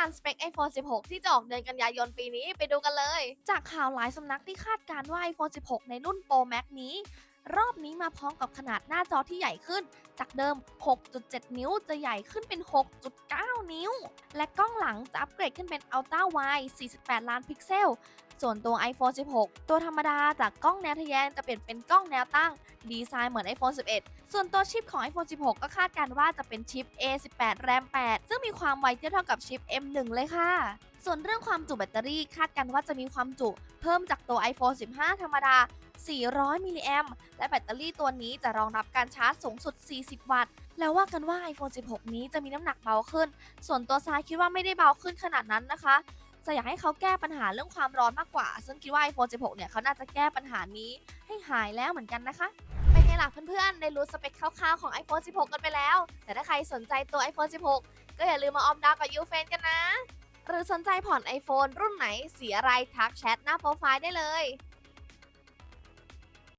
การสเปค iPhone 16 ที่จะออกเดือนกันยายนปีนี้ไปดูกันเลย จากข่าวหลายสำนักที่คาดการว่า iPhone 16 ในรุ่น Pro Max นี้ รอบนี้มาพร้อมกับขนาดหน้าจอที่ใหญ่ขึ้น จากเดิม 6.7 นิ้วจะใหญ่ขึ้นเป็น 6.9 นิ้ว และกล้องหลังจะอัปเกรดขึ้นเป็น Ultra Wide 48 ล้านพิกเซล ส่วนตัว iPhone 16 ตัวธรรมดาจากกล้องแนวทะแยงจะเปลี่ยนเป็นกล้องแนวตั้ง ดีไซน์เหมือน iPhone 11 ส่วนตัวชิปของ iPhone 16 ก็คาดการณ์ว่าจะเป็นชิป A18 RAM 8 ซึ่งมีความไวเทียบเท่ากับชิป M1 เลยค่ะ ส่วนเรื่องความจุแบตเตอรี่คาดกันว่าจะมีความจุเพิ่มจากตัว iPhone 15 ธรรมดา 400 มิลลิแอมและแบตเตอรี่ตัวนี้จะรองรับการชาร์จสูงสุด 40 วัตต์ แล้วว่ากันว่า iPhone 16 นี้จะมีน้ำหนักเบาขึ้น ส่วนตัวซายคิดว่าไม่ได้เบาขึ้นขนาดนั้นนะคะ จะอยากให้เขาแก้ปัญหาเรื่องความร้อนมากกว่า ซึ่งคิดว่า iPhone 16 เนี่ยเขาน่าจะแก้ปัญหานี้ให้หายแล้วเหมือนกันนะคะเป็นไงล่ะเพื่อนๆ ได้รู้สเปคคร่าวๆของ iPhone 16 กันไปแล้ว แต่ถ้าใครสนใจตัว iPhone 16 ก็อย่าลืมมาออมดาวกับยูเฟนกันนะ หรือสนใจผ่อน iPhone รุ่นไหนสีอะไรทักแชทหน้าโปรไฟล์ได้เลย